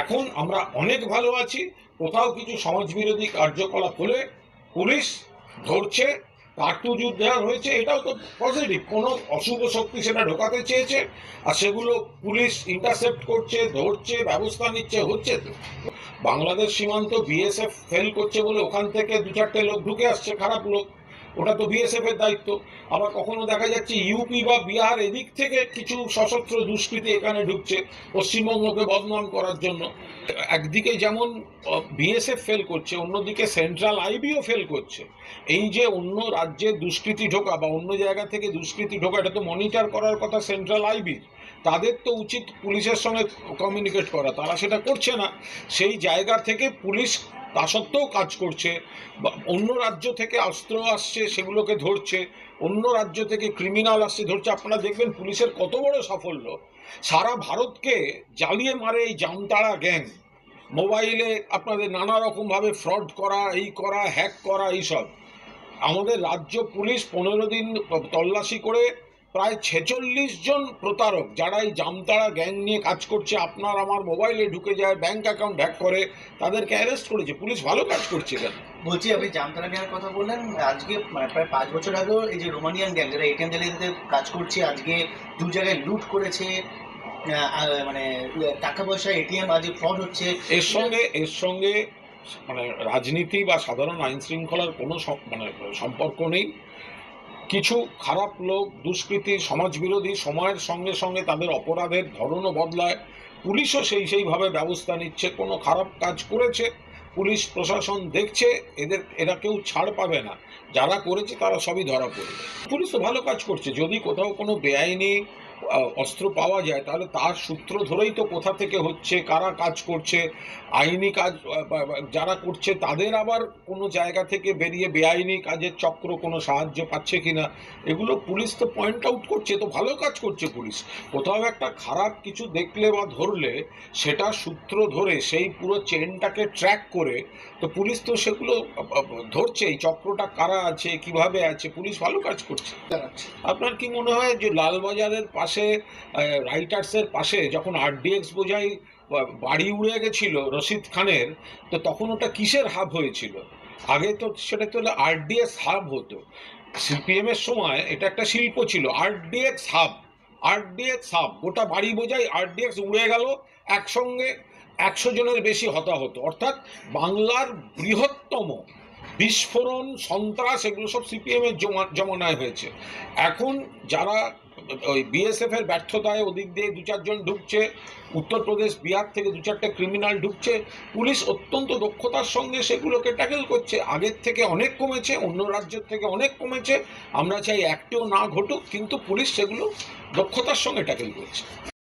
এখন আমরা অনেক ভালো আছি, কোথাও কিছু সমাজবিরোধী কার্যকলাপ হলে পুলিশ ধরছে কার্তুজ উদ্ধার হয়েছে, এটাও তো পজিটিভ কোনো অশুভ শক্তি সেটা ঢোকাতে চেয়েছে, আর সেগুলো পুলিশ ইন্টারসেপ্ট করছে, ধরছে, ব্যবস্থা নিচ্ছে, হচ্ছে তো। বাংলাদেশ সীমান্ত বিএসএফ ফেল করছে বলে ওখান থেকে দু চারটে লোক ঢুকে আসছে, খারাপ লোক। ওটা তো বিএসএফ এর দায়িত্ব। আবার কখনো দেখা যাচ্ছে ইউপি বা বিহার এদিক থেকে কিছু সশস্ত্র দুষ্কৃতী এখানে ঢুকছে পশ্চিমবঙ্গকে বদনাম করার জন্য। একদিকে যেমন বিএসএফ ফেল করছে, অন্যদিকে সেন্ট্রাল আইবিও ফেল করছে। এই যে অন্য রাজ্যে দুষ্কৃতি ঢোকা বা অন্য জায়গা থেকে দুষ্কৃতি ঢোকা, এটা তো মনিটর করার কথা সেন্ট্রাল আইবির তাদের তো উচিত পুলিশের সঙ্গে কমিউনিকেট করা। তারা সেটা করছে না। সেই জায়গা থেকে পুলিশ তা সত্ত্বেও কাজ করছে। অন্য রাজ্য থেকে অস্ত্র আসছে, সেগুলোকে ধরছে। অন্য রাজ্য থেকে ক্রিমিনাল আসছে, ধরছে। আপনারা দেখবেন পুলিশের কত বড় সাফল্য। সারা ভারতকে জ্বালিয়ে মারে এই জামতাড়া গ্যাং মোবাইলে আপনাদের নানা রকমভাবে ফ্রড করা, এই করা হ্যাক করা, এইসব। আমাদের রাজ্য পুলিশ পনেরো দিন তল্লাশি করে প্রায় ছেচল্লিশ জন প্রতারক যারা এই জামতাড়া গ্যাং নিয়ে কাজ করছে আপনার আমার মোবাইলে ঢুকে যায় ব্যাংক অ্যাকাউন্ট হ্যাক করে তাদেরকে অ্যারেস্ট করেছে পুলিশ ভালো কাজ করছে কেন? বলছি আপনি জামতারা গ্যাংয়ের কথা বললেন আজকে মানে প্রায় পাঁচ বছর আগেও এই যে রোমানিয়ান গ্যাং যারা এটিএম জালিয়াতিতে কাজ করছে আজকে দু জায়গায় লুট করেছে মানে টাকা পয়সা এটিএম আজকে ফ্রড হচ্ছে। এর সঙ্গে এর সঙ্গে মানে রাজনীতি বা সাধারণ আইন শৃঙ্খলার কোনো মানে সম্পর্ক নেই। কিছু খারাপ লোক, দুষ্কৃতি, সমাজবিরোধী, সময়ের সঙ্গে সঙ্গে তাদের অপরাধের ধরনও বদলায়। পুলিশও সেই সেইভাবে ব্যবস্থা নিচ্ছে। কোনো খারাপ কাজ করেছে? পুলিশ, প্রশাসন দেখছে, এদের, এরা কেউ ছাড় পাবে না। যারা করেছে তারা সবই ধরা পড়বে পুলিশ তো ভালো কাজ করছে। যদি কোথাও কোনো বেআইনি অস্ত্র পাওয়া যায় তাহলে তার সূত্র ধরেই তো কোথা থেকে হচ্ছে কারা কাজ করছে আইনি কাজ যারা করছে তাদের আবার কোনো জায়গা থেকে বেরিয়ে বেআইনি কাজের চক্র কোনো সাহায্য পাচ্ছে কিনা এগুলো পুলিশ তো পয়েন্ট আউট করছে তো ভালো কাজ করছে পুলিশ। কোথাও একটা খারাপ কিছু দেখলে বা ধরলে সেটা সূত্র ধরে সেই পুরো চেনটাকে ট্র্যাক করে তো পুলিশ তো সেগুলো ধরছে এই চক্রটা কারা আছে কীভাবে আছে পুলিশ ভালো কাজ করছে। আপনার কি মনে হয় যে লালবাজারের পাশে রাইটার্সের পাশে যখন আরডিএক্স বোঝাই বাড়ি উড়ে গেছিল রশিদ খানের, তো তখন ওটা কিসের হাব হয়েছিল? আগে তো সেটা তো আরডিএক্স হাব হতো। সিপিএম এর সময় এটা একটা শিল্প ছিল আরডিএক্স হাব আরডিএক্স হাব গোটা বাড়ি বোঝাই আরডিএক্স উড়ে গেল, একসঙ্গে একশো জনের বেশি হতাহত। অর্থাৎ বাংলার বৃহত্তম বিস্ফোরণ, সন্ত্রাস, এগুলো সব সিপিএম এর জমা, জমানায় হয়েছে। এখন যারা ওই বিএসএফ এর ব্যর্থতায় ওদিক দিয়ে দু চারজন ঢুকছে উত্তরপ্রদেশ বিহার থেকে দু চারটে ক্রিমিনাল ঢুকছে, পুলিশ অত্যন্ত দক্ষতার সঙ্গে সেগুলোকে ট্যাকেল করছে। আগের থেকে অনেক কমেছে, অন্য রাজ্যের থেকে অনেক কমেছে। আমরা চাই একটিও না ঘটুক, কিন্তু পুলিশ সেগুলো দক্ষতার সঙ্গে ট্যাকেল করছে।